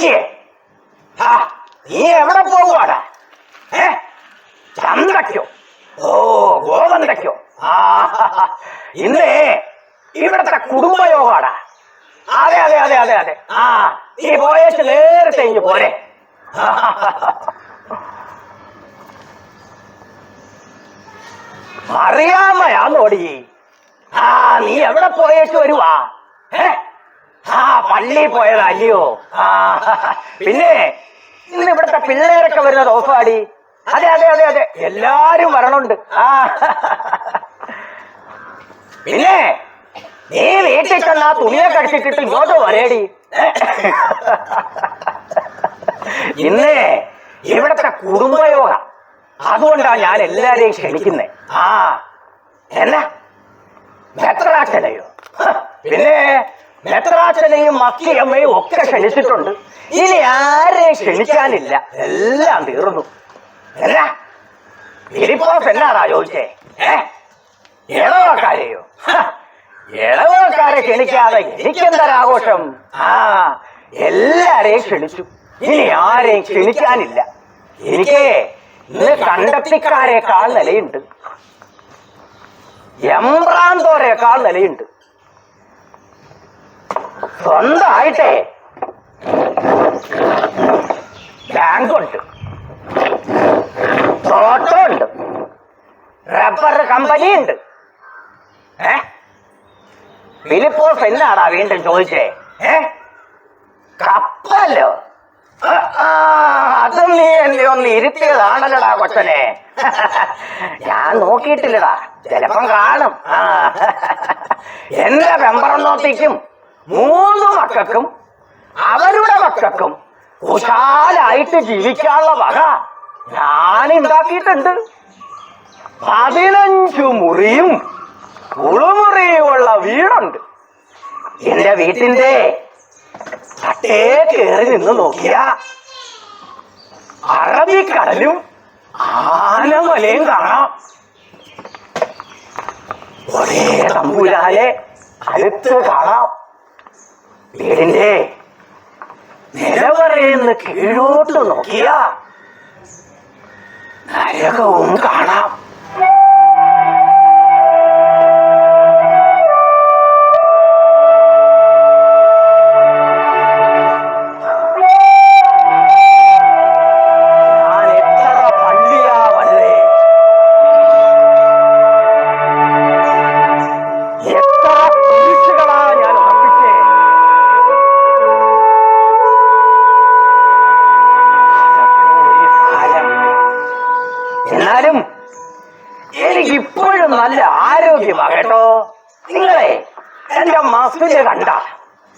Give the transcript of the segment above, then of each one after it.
കൊച്ചു വർക്കിയെ ആ നീ എവിടെ പോകുവാടാ ഏ ചന്തയ്ക്കോ ഓ ഗോതന്തയ്ക്കോ ആ ഇന്നേ ഇവിടത്തെ കുടുംബയോഗാടാ അതെ അതെ അതെ അതെ അതെ ആ നീ പോയേച്ച് നേരത്തെ ഇങ്ങ് പോരെ അറിയാമയാന്നോടി ആ നീ എവിടെ പോയേച്ച് വരുവാ ഏ ആ പോയത് പോയതല്ലയോ ആ പിന്നെ ഇന്ന് ഇവിടുത്തെ പിള്ളേരൊക്കെ വരുന്നത് ഓഫാടി. അതെ അതെ അതെ അതെ. എല്ലാരും വരണുണ്ട്. ആ. പിന്നെ നീ വീട്ടിൽ ചെന്ന് തുണിയൊക്കെ അടിച്ചിട്ടിട്ട് ഇങ്ങോട്ട് വരേടി. ഇന്നേ ഇവിടത്തെ കുടുംബയോഗ. അതുകൊണ്ടാണ് ഞാൻ എല്ലാരെയും ക്ഷണിക്കുന്നത് ആ. എന്നാ? ഹ, പിന്നെ മെത്രാച്ചനെയും മക്കിയമ്മയും ഒക്കെ ക്ഷണിച്ചിട്ടുണ്ട്. ഇനി ആരെയും ക്ഷണിക്കാനില്ല. എല്ലാം തീർന്നു. എന്നാ എന്നാറാ എന്നാടാ ചോദിച്ചേ? ഇളവക്കാരെയോ ഇളവക്കാരെ ക്ഷണിക്കാതെ എനിക്കെന്തൊരാഘോഷം ആ എല്ലാരെയും ക്ഷണിച്ചു. ഇനി ആരെയും ക്ഷണിക്കാനില്ല. എനിക്ക് ഇന്ന് കണ്ടെത്തിക്കാരെക്കാൾ നിലയുണ്ട്. എംബ്രാന്തോരേക്കാൾ നിലയുണ്ട്. സ്വന്തമായിട്ടേ. ബാങ്കുണ്ട്. തോട്ടമുണ്ട്. റബ്ബർ കമ്പനി ഉണ്ട് ഏ? ഫിലിപ്പോസ് എന്നാടാ വീണ്ടും ചോദിച്ചേ? ഏ? കപ്പലോ. അതും നീ എന്നെ ഒന്ന് ഇരുത്തിയതാണല്ലോടാ കൊച്ചനെ. ഞാൻ നോക്കിയിട്ടില്ലടാ. ചിലപ്പം കാണും. എന്റെ എന്റെ പെമ്പറന്നോത്തിക്കും മൂന്ന് മക്കൾക്കും അവരുടെ മക്കൾക്കും കുശാലായിട്ട് ജീവിക്കാനുള്ള വക ഞാൻ ഉണ്ടാക്കിയിട്ടുണ്ട് പതിനഞ്ചു മുറിയും കുളിമുറിയുമുള്ള വീടുണ്ട്. എന്റെ വീട്ടിന്റെ തട്ടേ കയറി നിന്ന് നോക്കിയ അറബിക്കടലും ആനമലയും കാണാം. ഒരേ തമ്പുരാനെ അടുത്ത് കാണാം. വീടിന്റെ നിലവറയെന്ന് കീഴോട്ട് നോക്കിയ നരകവും കാണാം. കണ്ട.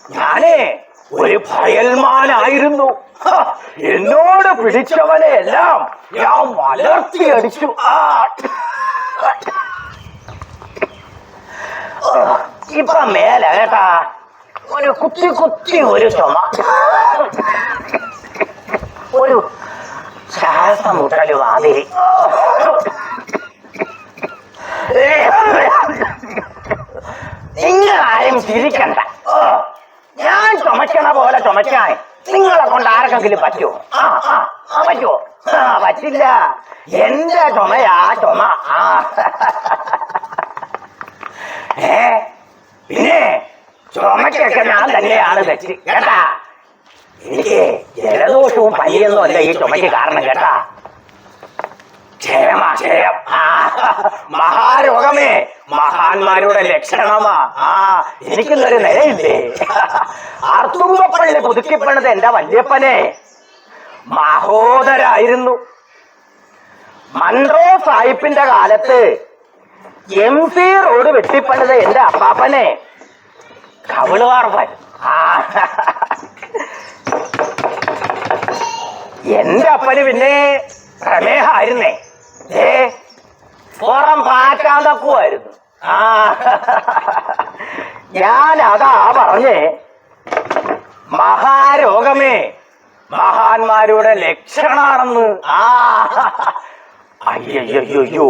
ഞാനേ ഒരു ഭയൽമാനായിരുന്നു. എന്നോട് പിടിച്ചവനെ എല്ലാം ഞാൻ വളർത്തി അടിച്ചു ആ. ഓ, ഇപ്പൊ മേല കേട്ടാ ഒരു കുത്തി കുത്തി ഒരു ചുമ. ഒരു ശ്വാസം മുട്ടൽ നിങ്ങളാരും ചിരിക്കണ്ട. ഞാൻ ചുമക്കണ പോലെ ചുമക്കാൻ നിങ്ങളെ കൊണ്ട് ആർക്കെങ്കിലും പറ്റുമോ? ആ ആ, പറ്റുമോ? ആ പറ്റില്ല. എന്റെ ചുമയാ ചുമ. ആ. ഏ പിന്നെ ചുമക്കൊക്കെ ഞാൻ തന്നെയാണ് തെറ്റ് കേട്ടാ? എനിക്ക് ജലദോഷവും പനിയൊന്നും അല്ല ഈ ചുമയ്ക്ക് കാരണം കേട്ടാ? ക്ഷയമാ ക്ഷയം ആ, മഹാരോഗമേ മഹാന്മാരുടെ ലക്ഷണമാ. ആ എനിക്കിന്നൊരു നിലയില്ലേ? ആർത്തുമ്പപ്പള്ളി പുതുക്കിപ്പണത് എന്റെ വല്യപ്പനെ. മഹോദരായിരുന്നു. മൺറോ സാഹിബിന്റെ കാലത്ത് എം സി റോഡ് വെട്ടിപ്പണിത് എന്റെ അപ്പാപ്പനെ. കവിളുവാർപ്പൻ ആ. എന്റെ അപ്പന് പിന്നെ പ്രമേഹമായിരുന്നേ. പുറം പാറ്റാൻ തക്കുമായിരുന്നു ആ. ഞാൻ അതാ പറഞ്ഞേ മഹാരോഗമേ മഹാന്മാരുടെ ലക്ഷണാണെന്ന്. ആ. അയ്യോ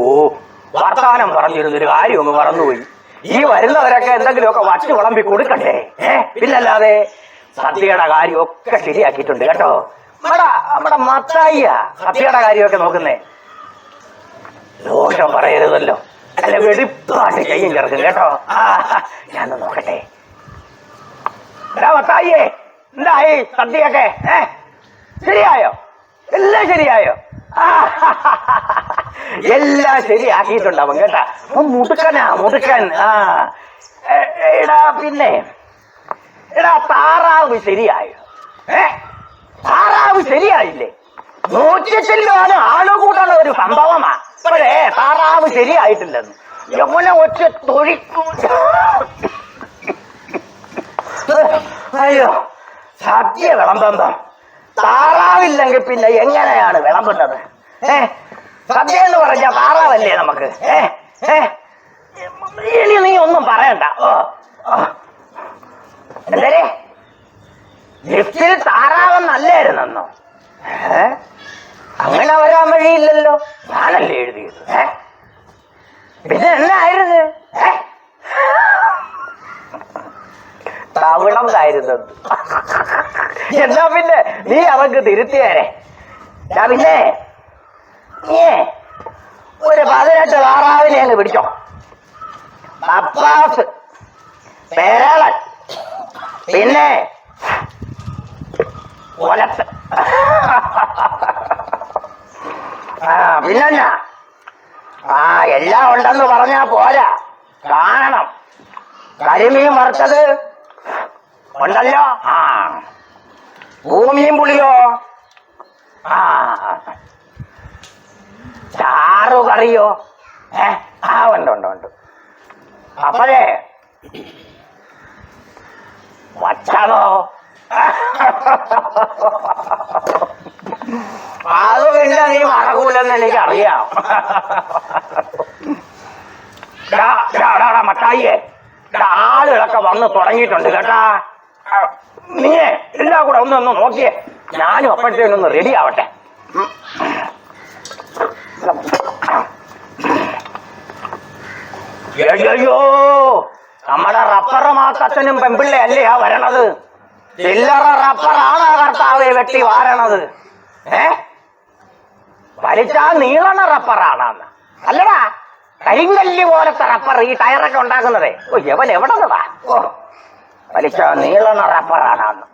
വർത്താനം പറഞ്ഞിരുന്ന ഒരു കാര്യം ഒന്ന് മറന്നുപോയി. ഈ വരുന്നവരൊക്കെ എന്തെങ്കിലുമൊക്കെ വച്ചു വിളമ്പി കൊടുക്കണ്ടേ? പിന്നല്ലാതെ സദ്യയുടെ കാര്യമൊക്കെ ശരിയാക്കിയിട്ടുണ്ട് കേട്ടോ. നമ്മുടെ നമ്മുടെ മത്തായിയ സദ്യയുടെ കാര്യമൊക്കെ നോക്കുന്നേ. ദോഷം പറയരുതല്ലോ. അല്ല വെടിപ്പാട്ട് കയ്യും ചേർക്കും കേട്ടോ. ഞാൻ നോക്കട്ടെ. മത്തായിയേ എന്തായി? സദ്യയൊക്കെ ശരിയായോ? എല്ലാം ശരിയായോ? എല്ലാം ശരിയാക്കിയിട്ടുണ്ട് അവൻ കേട്ടാ. അവൻ മുടുക്കനാ മുടുക്കൻ. ആ. എടാ പിന്നെ എടാ താറാവ് ശരിയായോ? ഏ? താറാവ് ശരിയായില്ലേ? നൂറ്റിച്ചില്ലാണ് ആൾ കൂട്ടുള്ള ഒരു സംഭവമാ. പക്ഷേ താറാവ് ശരിയായിട്ടില്ലെന്ന്. യമുന ഒറ്റ തൊഴിക്കും അയ്യോ സദ്യ വിളമ്പം താറാവില്ലെങ്കിൽ പിന്നെ എങ്ങനെയാണ് വിളമ്പുന്നത്? ഏ? സദ്യ എന്ന് പറഞ്ഞ താറാവല്ലേ നമുക്ക്? ഏ? ഏ? ഇനി നീ ഒന്നും പറയണ്ട. എന്തേ ലിഫ്റ്റിൽ താറാവെന്നല്ലായിരുന്നെന്നോ ഏ അങ്ങനെ വരാൻ വഴിയില്ലല്ലോ. ഞാനല്ലേ എഴുതിയത്? പിന്നെ എന്നായിരുന്നു? തവിണം എന്നാ പിന്നെ നീ അവക്ക് തിരുത്തിയേരെ. ഞാൻ പിന്നെ? ഏ? ഒരു പതിനെട്ട് താറാവിനെ അങ്ങ് പിടിച്ചോ. അപ്പാസ് പേരാളൻ. പിന്നെ? ഒലത്ത് ആ പിന്നെന്നാ ആ എല്ലാം ഉണ്ടെന്ന് പറഞ്ഞാ പോരാ. കാണണം. കരിമീൻ വറുത്തത് ഉണ്ടല്ലോ? ആ. ഭൂമിയും പുളിയോ? ആ. ചാറു കറിയോ? ഏ? ആ ഉണ്ട് ഉണ്ട് ഉണ്ട്. അപ്പോഴേ വച്ചതോ? അത് പിന്നെ നീ മറകൂലെന്ന് ഡാ, ഡാ, മത്തായിയെ ആളുകളൊക്കെ വന്ന് തുടങ്ങിയിട്ടുണ്ട് കേട്ടാ. നീയേ എല്ലാം കൂടെ ഒന്ന് ഒന്ന് നോക്കിയേ. ഞാനും അപ്പോഴത്തേനൊന്ന് റെഡി ആവട്ടെ. അയ്യോ നമ്മുടെ റബ്ബർ മാത്തച്ഛനും പെമ്പിള്ളേ അല്ലേ ആ വരണത്? ചില്ലറ റബ്ബറാണ് കർത്താവെ വെട്ടി വാരണത്. ഏ? വലിച്ചാ നീളണ റബ്ബറാണെന്ന്. അല്ലടാ കരിങ്കല്ല് പോലത്തെ റബ്ബർ ഈ ടയറൊക്കെ ഉണ്ടാക്കുന്നതേ. ഓ യവൻ എവിടെ നിന്നതാ ഓ വലിച്ചാ നീളണ റബ്ബറാണെന്ന്.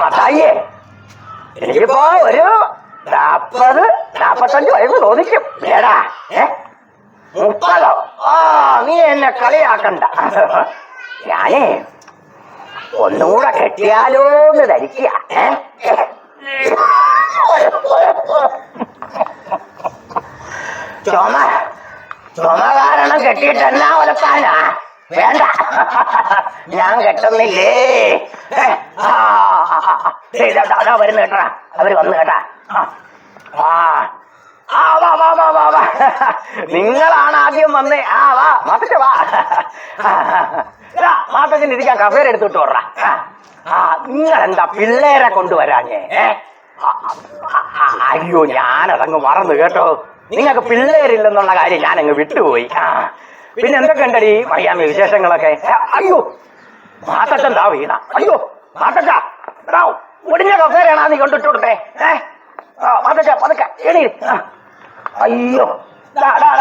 മത്തായിയെ എനിക്കിപ്പോ ഒരു നാപ്പത് നാപ്പത്തഞ്ച് വയസ്സ് തോന്നിക്കും. ഏടാ ഏ? മുപ്പതോ ആ നീ എന്നെ കളിയാക്കണ്ട. ഞാനേ ഒന്നുകൂടെ കെട്ടിയാലോ എന്ന് ധരിക്കുക? ചുമ ചുമ കാരണം കെട്ടിയിട്ട് എന്നാ ഒലക്കാനാ വേണ്ട. ഞാൻ കെട്ടുന്നില്ലേ? വരുന്നു കേട്ടാ. അവർ വന്നു കേട്ടാ. ആ, ആ വാ വാ വാ വാ വാ. നിങ്ങളാണ് ആദ്യം വന്നേ. ആ വാ മാത്തച്ഛ വാ. മാത്തച്ഛൻ ഇരിക്കാൻ കഫേര എടുത്തിട്ട് വിടറാ ആ നിങ്ങൾ എന്താ പിള്ളേരെ കൊണ്ടുവരാഞ്ഞേ? അയ്യോ ഞാനതങ്ങ് മറന്നു കേട്ടോ. നിങ്ങൾക്ക് പിള്ളേരില്ലെന്നുള്ള കാര്യം ഞാൻ അങ്ങ് വിട്ടുപോയി. ആ പിന്നെ എന്തൊക്കെ ഉണ്ടടി? മറിയാമി വിശേഷങ്ങളൊക്കെ? അയ്യോ മാത്തച്ഛൻ താ വീണ. അയ്യോ മാത്തച്ഛ ഒടിഞ്ഞ കഫേരാണാ നീ കൊണ്ടിട്ട് കൊടുത്തേ? ഏ? ആ, പതുക്കെ എണീ. അയ്യോ.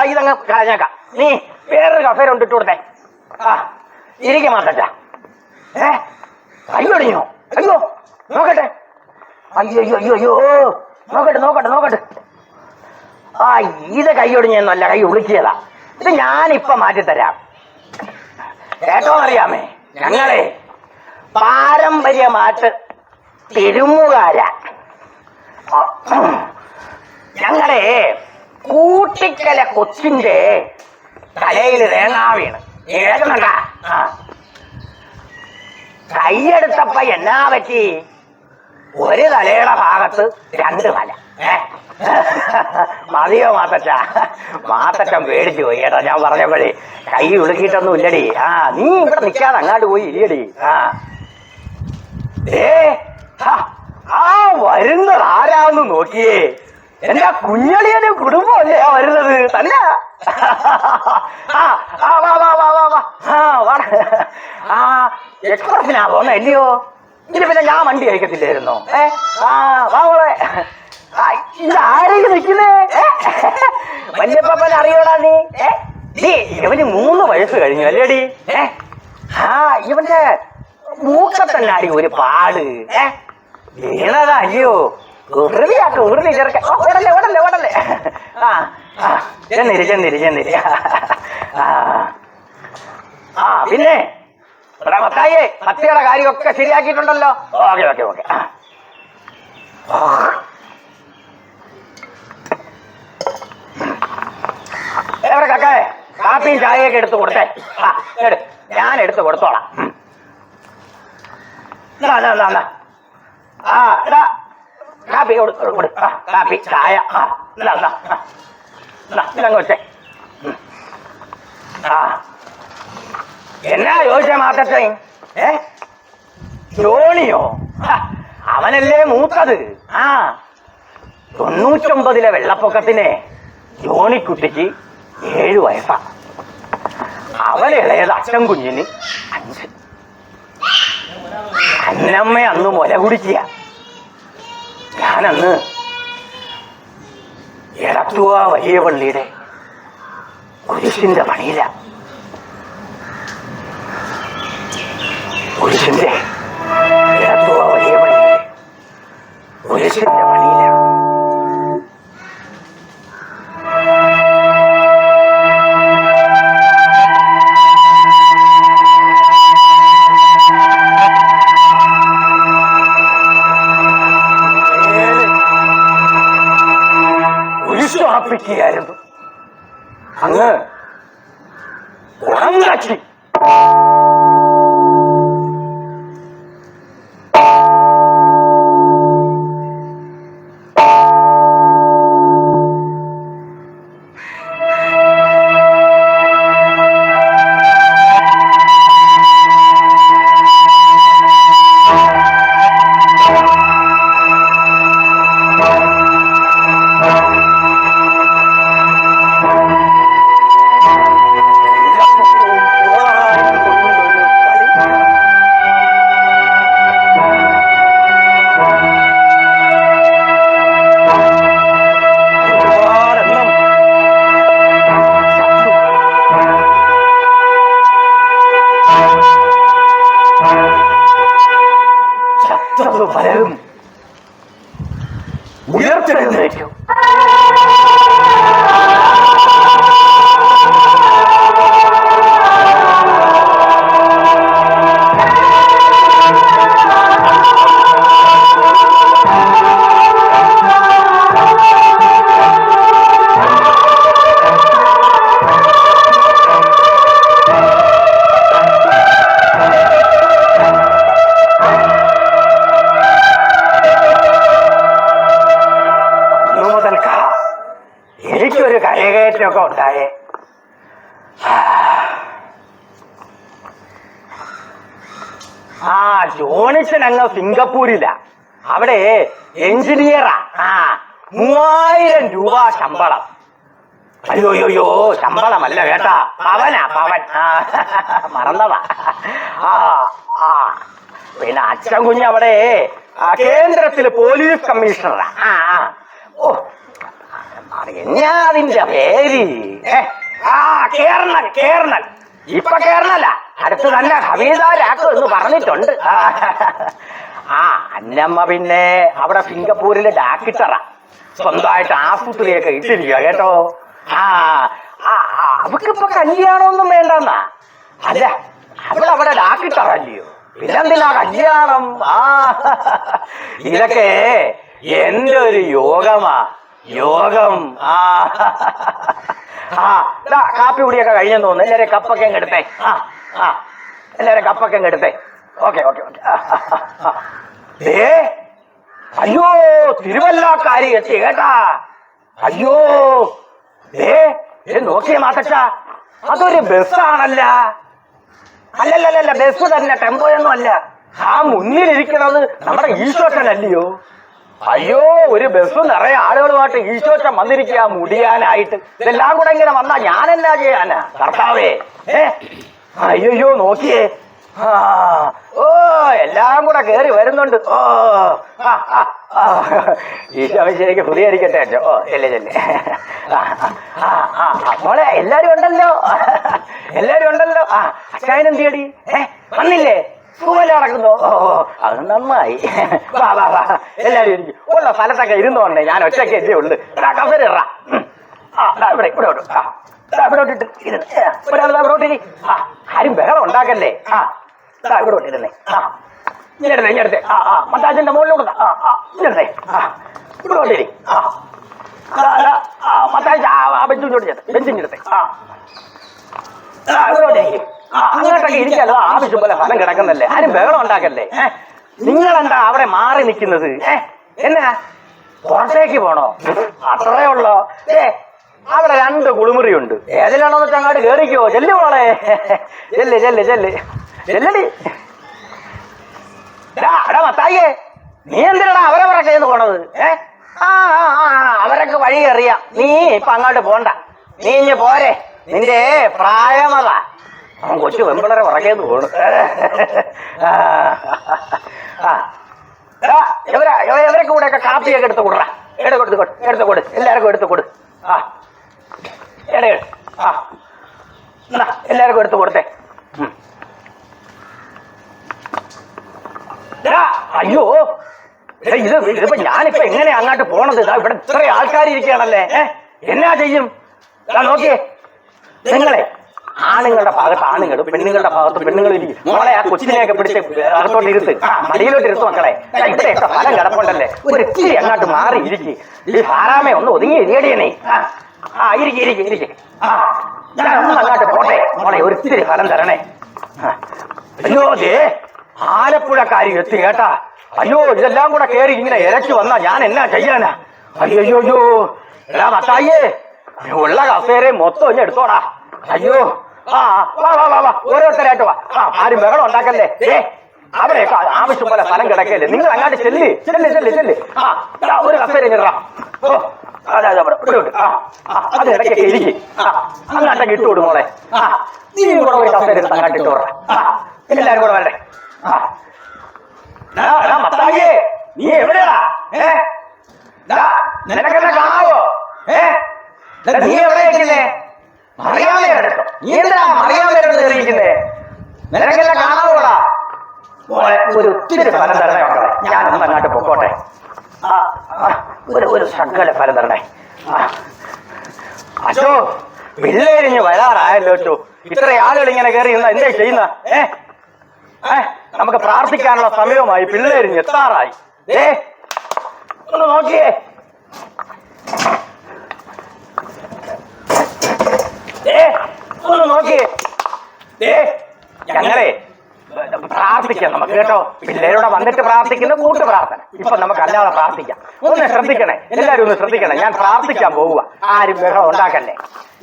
ഇതങ്ങ് കളഞ്ഞേക്കാം. നീ വേറൊരു കഫേ കൊണ്ടിട്ട് കൊടുത്തേ. ആ ഇരിക്ക മാത്തച്ഛ. ഏ? കയ്യൊടിഞ്ഞോ അയ്യോ നോക്കട്ടെ. അയ്യോ അയ്യോ അയ്യോ അയ്യോ. നോക്കട്ടെ നോക്കട്ടെ നോക്കട്ടെ. ആ ഇത് കൈയൊടിഞ്ഞൊന്നുമല്ല കൈ ഒളിച്ചതാ ഇത് ഞാനിപ്പൊ മാറ്റിത്തരാം. കേട്ടോന്നറിയാമേ ഞങ്ങളെ പാരമ്പര്യമായിട്ട് തിരുമുകാര. ഞങ്ങളുടെ കൂട്ടിക്കല കൊച്ചിന്റെ തലയിൽ തേങ്ങാ വീണ്. ആ. കൈയെടുത്തപ്പ എന്നാ പറ്റി? ഒരു തലയുടെ ഭാഗത്ത് രണ്ട് തല? മതിയോ മാത്തച്ഛ? മാത്തച്ഛൻ പേടിച്ചു പോയി കേട്ടോ. ഞാൻ പറഞ്ഞപ്പോഴേ കൈ ഉളുക്കിയിട്ടൊന്നും ഇല്ലടി ആ നീ ഇവിടെ നിൽക്കാതെ അങ്ങാട്ട് പോയി ഇല്ലടി ആ. ഏ ആ വരുന്നത് ആരാന്ന് നോക്കിയേ. എന്റെ കുഞ്ഞളിയനും കുടുംബമല്ലേ അല്ലേ വരുന്നത്? തല്ല. ആ ആ വാ വാ വാ വാ വാ. ആ ആ എക്സ്പ്രസിനാ പോന്നെ അല്ലയോ? ഇനി പിന്നെ ഞാൻ വണ്ടി അയക്കത്തില്ലായിരുന്നോ. ഏ? ആ വാ മോളെ. ആ, ഇത് ആരെയും നിൽക്കുന്നേ? വല്യപ്പൻ അറിയോടാ നീ? ഏ? നീ ഇവന് മൂന്ന് വയസ്സ് കഴിഞ്ഞു അല്ലേടി? ഏ? ആ ഇവന്റെ മൂക്കത്തന്നാടി ഒരു പാട്. ഏ? വീണതാ അല്ലയോ? ഉറുതിയാക്ക ഉറുതി ചെറുക്ക. ഓ, ഓടല്ലേ ഓടല്ലേ ഓടല്ലേ. ആ ചെന്നിരി ചെന്നിരി ചെന്നിരി. ആ പിന്നെ ഇവിടെ മത്തായിയെ മത്തിയുടെ കാര്യമൊക്കെ ശരിയാക്കിയിട്ടുണ്ടല്ലോ. Okay okay okay. എവിടെ കക്കായെ കാപ്പിയും ചായയൊക്കെ എടുത്ത് കൊടുത്തേ. ആ ഞാൻ എടുത്ത് കൊടുത്തോളാം. ആ കാപ്പി കൊടു കാപ്പി ചായ. ഇതങ്ങ് വെച്ചേ. ആ. എന്നാ ചോദിച്ച മാത്തത്തെ ഏ? ജോണിയോ? അവനല്ലേ മൂത്തത്? ആ. തൊണ്ണൂറ്റൊമ്പതിലെ വെള്ളപ്പൊക്കത്തിന് ജോണിക്കുട്ടിക്ക് ഏഴു വയസ്സാ. അവൻ ഇളയത് അച്ഛൻ കുഞ്ഞിന് അഞ്ച്. അന്നമ്മ അന്ന് മുല കുടിക്കുക ഞാനന്ന് എടത്തുവ വലിയ പള്ളിയുടെ കുരിശിന്റെ പണിയില്ല കുരിശിന്റെ എടത്തുവ വലിയ 새끼야, 여러분. 강을, 고랑같이! ശത്രു പലരും ഉയർത്തെഴുന്നേറ്റു കരകയറ്റമൊക്കെ ഉണ്ടായേ ആ ജോണിച്ചൻ അങ്ങ് സിംഗപ്പൂരിലാ അവിടെ എഞ്ചിനീയറാ ആ മൂവായിരം രൂപ ശമ്പളം അയ്യോ അയ്യോ ശമ്പളമല്ല കേട്ടാ പവനാ പവൻ ആ മറന്നതാ ആ ആ പിന്നെ അച്ഛൻ കുഞ്ഞ് അവിടെ ആ, കേന്ദ്രത്തിൽ പോലീസ് കമ്മീഷണറാ ആ ഓ എന്നാ അതിന്റെ പേര് ആ കേർണൽ കേർണൽ ഇപ്പൊ കേർണല അടുത്ത് തന്നെ ഹമീദാരാക്കും എന്ന് പറഞ്ഞിട്ടുണ്ട്. ആ, അന്നമ്മ പിന്നെ അവിടെ സിംഗപ്പൂരിലെ ഡാക്കിട്ടറ. സ്വന്തമായിട്ട് ആശുപത്രിയൊക്കെ ഇട്ടിരിക്കുക കേട്ടോ. ആ അവക്കിപ്പൊ കല്യാണമൊന്നും വേണ്ടെന്നാ. അല്ല അവളവിടെ ഡാക്ടറല്ലയോ പിന്നെന്തിനാ കല്യാണം? ആ. ഇതൊക്കെ എന്റെ ഒരു യോഗമാ. യോഗം. ആ. ആ ദാ, കാപ്പി കുടിയൊക്കെ കഴിഞ്ഞെന്ന് തോന്നുന്നു. എല്ലാരും കപ്പൊക്കെ അങ്ങ് എടുത്തേ. ആ ആ. എല്ലാരും കപ്പൊക്കെ അങ്ങ് എടുത്തേ. Okay okay okay. ഏ അയ്യോ തിരുവല്ലാക്കാരി എത്തി കേട്ടാ. അയ്യോ ഏ ഏ നോക്കിയേ മാത്തച്ച അതൊരു ബസ്സാണല്ല. അല്ലല്ലല്ല ബസ് തന്നെ ടെമ്പോയൊന്നും അല്ല. ആ മുന്നിലിരിക്കുന്നത് നമ്മുടെ ഈശ്വരനല്ലയോ അയ്യോ ഒരു ബസ് നിറയെ ആളുകളുമായിട്ട് ഈശോറ്റം വന്നിരിക്കുക മുടിയാനായിട്ട്. ഇതെല്ലാം കൂടെ ഇങ്ങനെ വന്നാ ഞാനെന്നാ ചെയ്യാനാ? കർത്താവേ അയ്യോ നോക്കിയേ. ഓ എല്ലാം കൂടെ കേറി വരുന്നുണ്ട്. ഓ ആ, ആ, ആ. ഈശോ ശരിക്ക് പുതിയായിരിക്കട്ടെ അച്ഛോ ഓ ചെല്ലേ ചെല്ലേ. മോളെ എല്ലാരും ഉണ്ടല്ലോ? എല്ലാരും ഉണ്ടല്ലോ? ആ അച്ഛനും എന്തിയടി ഏ വന്നില്ലേ? പൂവല്ല നടക്കുന്നു. ഓ അത് നന്നായി. വാ വാ വാ. എല്ലാരും ഇരിക്കും. ഉള്ള സ്ഥലത്തൊക്കെ ഇരുന്നോണ്ടേ ഞാൻ ഒറ്റയ്ക്ക് എന്തേ ഉള്ളു. കസേര ഇറ. ആ ഇവിടെ ഇവിടെ ഇവിടെ ആ ദാ ഇവിടെ ഇരുന്ന്. ഒരാൾ ഇവിടോട്ട് ഇവിടെ ഇരി. ആ ആരും ബഹളം ഉണ്ടാക്കല്ലേ? ആ ഇവിടോട്ട് ഇവിടെ ഇരുന്നേ. ആ ഇങ്ങെടുത്തേ ഇങ്ങെടുത്തേ ആ ആ മത്താച്ചന്റെ മുകളിലോട്ട് ആ ആ ആ ഇവിടോട്ട് ഇരി ആ മത്താച്ച ആ ആ ബെഞ്ചിഞ്ഞോട്ട് ചേർത്ത് ആ ആ, ഇങ്ങോട്ടേ ഇരി. ആ, അങ്ങോട്ടൊക്കെ ഇരിക്കല്ലോ ആവശ്യം പോലെ ഫലം കിടക്കുന്നല്ലേ? ആരും ബഹളം ഉണ്ടാക്കല്ലേ? നിങ്ങളെന്താ അവിടെ മാറി നിൽക്കുന്നത്? എന്നാ? പുറത്തേക്ക് പോണോ? അത്രേ ഉള്ളോ? ഏ അവിടെ രണ്ട് കുളിമുറിയുണ്ട്. ഏതിലാണോ അങ്ങോട്ട് കേറിക്കോ? ചെല്ലു മോളെ. ചെല്ല് ചെല്ല് ചെല്ല്. ചെല്ലടി. എടാ, മത്തായിയേ. നീ എന്തിനാണ് അവരെ പുറകെ പോണത്? ഏ? ആ ആ, അവരൊക്കെ വഴി അറിയാം. നീ ഇപ്പൊ അങ്ങോട്ട് പോണ്ട. നീ ഇഞ്ഞ് പോരെ. നിന്റെ പ്രായമത. അവൻ കൊച്ചു വെമ്പിളരെ പുറകേന്ന് പോണു. ഇവരാ ഇവരൊക്കെ കൂടെ ഒക്കെ കാപ്പിയൊക്കെ എടുത്ത് കൊടുറ എടുത്ത് കൊടുത്ത് കൊടു എടുത്ത് കൊടു. എല്ലാവർക്കും എടുത്ത് കൊടു. ആ. എടേ ആ. എല്ലാവർക്കും എടുത്ത് കൊടുത്തേ. അയ്യോ. ഇത് ഇതിപ്പോ ഞാനിപ്പോ എങ്ങനെയാ അങ്ങോട്ട് പോണത്? ഇവിടെ ഇത്ര ആൾക്കാർ ഇരിക്കുകയാണല്ലേ എന്നാ ചെയ്യും? നോക്കിയേ. നിങ്ങളെ ആണുങ്ങളുടെ ഭാഗത്ത് ആണുങ്ങൾ പെണ്ണുങ്ങളുടെ ഭാഗത്ത് പെണ്ണുങ്ങൾ മോളെ ആ കൊച്ചിനെയൊക്കെ പിടിച്ച് അകത്തോട്ട് ഇരുത്ത് മടിയിലോട്ട് ഇരുത്ത് മക്കളെ ഇവിടെയൊക്കെ ഫലം കിടപ്പുണ്ടല്ലേ? ഒരു ഇച്ചിരി അങ്ങോട്ട് മാറി ഇരിക്കും. ഈ ഹാരാമേ ഒന്ന് ഒതുങ്ങി ഇരിയടിയണേ ആ ഇരിക്കും ഇരിക്കും ഇരിക്കും. ആ ഞാൻ ഒന്ന് അങ്ങോട്ട് പോട്ടെ. മോളെ ഒരു ഇച്ചിരി ഫലം തരണേ. അയ്യോ ദേ ആലപ്പുഴക്കാരി എത്തി കേട്ടാ. അയ്യോ ഇതെല്ലാം കൂടെ കേറി ഇങ്ങനെ ഇരച്ചു വന്നാ ഞാൻ എന്നാ ചെയ്യാനാ? അയ്യോ അയ്യോ എടാ മത്തായിയേ ഉള്ള കസേരയും മൊത്തം ഒന്ന് എടുത്തോടാ. അയ്യോ. ആ വാ വാ വാ വാ. ഓരോരുത്തരായിട്ട് വാ. ആ ആരും ബഹളം ഉണ്ടാക്കല്ലേ? ഏ അവിടെയൊക്കെ ആവശ്യം പോലെ ഫലം കിടക്കല്ലേ? നിങ്ങൾ അങ്ങാണ്ട് ചെല്ല് ചെല്ല് ചെല്ല് ചെല്ല്. ആ ഒരു കസേര ഇങ്ങടാ ഓ അതെ അതെ അവിടെ ആ അത് ഇടയ്ക്കൊക്കെ ഇരിക്കും. ആ അങ്ങോട്ടൊക്കെ ഇട്ടു വിടും മോളെ. ആ നീ കൂടെ ഒരു കസേര എടുത്ത് അങ്ങോട്ട് ഇട്ടു എല്ലാരും കൂടെ വരട്ടെ. ആ. മത്തായിയേ, നീ എവിടെയാ ഏ? നിനക്കെന്നെ കാണാവോ? ഏ? നീ നീ ഒരു ഒത്തിരി ഫലം തരണേ മക്കളെ ഞാനൊന്ന് അങ്ങോട്ട് പൊക്കോട്ടെ. ആ ഒരു ഒരു ഫലം തരണേ. അശോ പിള്ളേരിഞ്ഞ് വരാറായല്ലോ അച്ചോ. ഇത്ര ആളുകൾ ഇങ്ങനെ കയറി ഇരുന്ന എന്തേ ചെയ്യുന്ന? ഏ? ഏ? നമുക്ക് പ്രാർത്ഥിക്കാനുള്ള സമയവുമായി പിള്ളേരിഞ്ഞ് എത്താറായി. ഏ ഒന്ന് നോക്കിയേ ഏ ഒന്ന് നോക്കിയേ ഞങ്ങളെ പ്രാർത്ഥിക്കാം നമുക്ക് കേട്ടോ. പിള്ളേരോടെ വന്നിട്ട് പ്രാർത്ഥിക്കുന്ന കൂട്ട് പ്രാർത്ഥന. ഇപ്പൊ നമുക്ക് അല്ലാതെ പ്രാർത്ഥിക്കാം. ഒന്ന് ശ്രദ്ധിക്കണേ. എല്ലാരും ഒന്ന് ശ്രദ്ധിക്കണേ. ഞാൻ പ്രാർത്ഥിക്കാൻ പോവുക ആരും ബഹളം ഉണ്ടാക്കല്ലേ.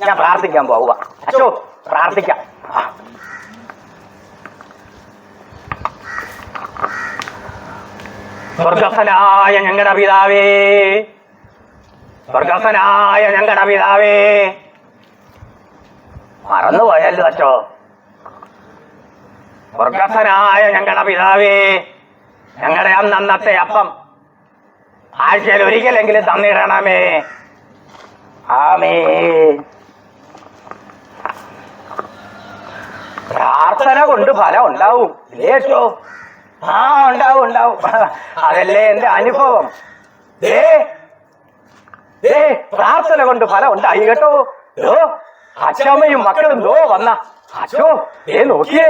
ഞാൻ പ്രാർത്ഥിക്കാൻ പോവുക അച്ചോ പ്രാർത്ഥിക്കാം. സ്വർഗസനായ സ്വർഗസ്ഥനായ ഞങ്ങളുടെ പിതാവേ. സ്വർഗസ്ഥനായ ഞങ്ങളുടെ പിതാവേ. മറന്നുപോയല്ലോ അച്ചോ സ്വർഗസ്ഥനായ ഞങ്ങളുടെ പിതാവേ ഞങ്ങളുടെ അന്നത്തെ അപ്പം ആഴ്ചയിൽ ഒരിക്കലെങ്കിലും തന്നിടണമേ. ആമേ പ്രാർത്ഥന കൊണ്ട് ഫലം ഉണ്ടാവും. ഇല്ലേട്ടോ ആ ഉണ്ടാവും ഉണ്ടാവും. അതല്ലേ എന്റെ അനുഭവം. പ്രാർത്ഥന കൊണ്ട് ഫലം ഉണ്ടായി കേട്ടോ. അച്ഛമ്മയും മക്കളും ദോ വന്ന അച്ഛോ ഏ നോക്കിയേ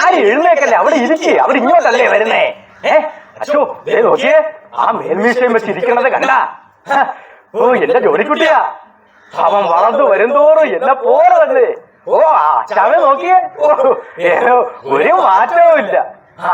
ആരും എഴുന്നേക്കല്ലേ? അവിടെ ഇരിക്കേ അവിടെ ഇങ്ങോട്ടല്ലേ വരുന്നേ? അച്ഛോ ഏ നോക്കിയേ ആ മേൽവീഴ്ചയും വെച്ചിരിക്കണത് കണ്ട? ഓ എന്റെ ജോലിക്കുട്ടിയാ. അവൻ വളർന്നു വരുന്തോറും എന്നെ പോലെ ഓ ആ അച്ഛാവെ നോക്കിയേ. ഓ ഏതോ ഒരു മാറ്റവും ഇല്ല. ആ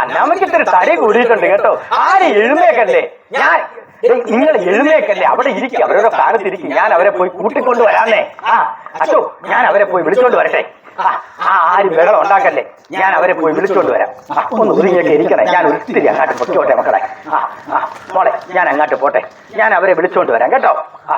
അന്നാമയ്ക്ക് ഇത്തിരി തടി കൂടിയിട്ടുണ്ട് കേട്ടോ. ആരും എഴുന്നേക്കല്ലേ? ഞാൻ നിങ്ങൾ എഴുന്നേക്കല്ലേ? അവിടെ ഇരിക്കും. അവരുടെ സ്ഥാനത്തിരിക്കും ഞാൻ അവരെ പോയി കൂട്ടിക്കൊണ്ട് വരാന്നേ. ആ അച്ഛോ ഞാൻ അവരെ പോയി വിളിച്ചോണ്ട് വരട്ടെ. ആ ആരും ബഹളം ഉണ്ടാക്കല്ലേ? ഞാൻ അവരെ പോയി വിളിച്ചോണ്ട് വരാം. ഒന്ന് ഒതുങ്ങിയൊക്കെ ഇരിക്കണേ. ഞാൻ ഒത്തിരി അങ്ങോട്ട് പൊക്കോട്ടെ മക്കളെ. ആ ആ മോളെ ഞാൻ അങ്ങോട്ട് പോട്ടെ. ഞാൻ അവരെ വിളിച്ചോണ്ട് വരാം കേട്ടോ? ആ.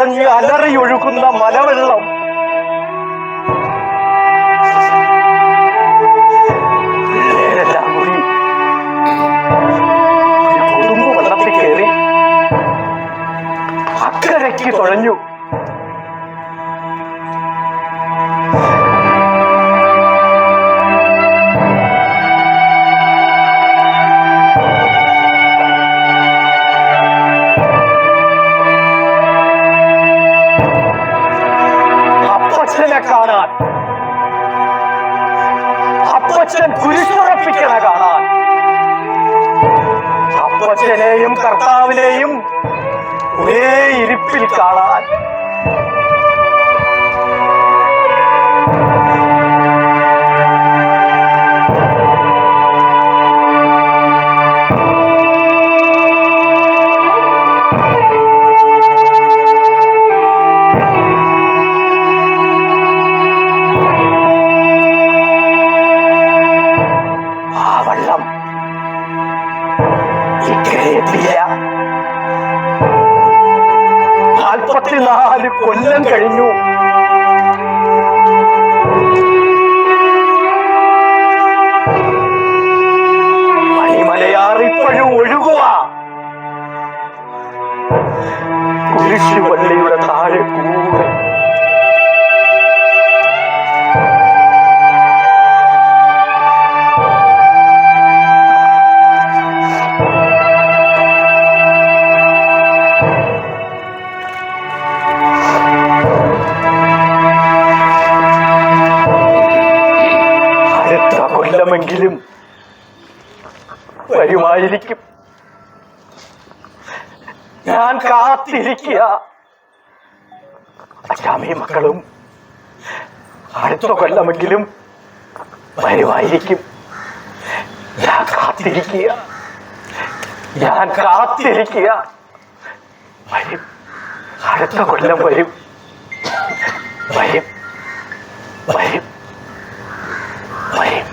കലങ്ങി അലറിയൊഴുകുന്ന അലറി അപ്പച്ചനെ കാണാൻ. അപ്പച്ചൻ കുരിശുറപ്പിക്കണ കാണാൻ. അപ്പച്ചനെയും കർത്താവിനെയും ഒരേ ഇരിപ്പിൽ കാണാൻ. കൊല്ലം കഴിഞ്ഞു. മണിമലയാർ ഇപ്പോഴും ഒഴുകുക കുരിശുപള്ളിയുടെ താഴെ ആയിരിക്കും ഞാൻ കാത്തിരിക്കുക. അച്ഛാമയും മക്കളും അടുത്ത കൊല്ലമെങ്കിലും വരുമായിരിക്കും. ഞാൻ കാത്തിരിക്കുക. ഞാൻ കാത്തിരിക്കുക. വരും. അടുത്ത കൊല്ലം വരും. വരും. വരും. വരും.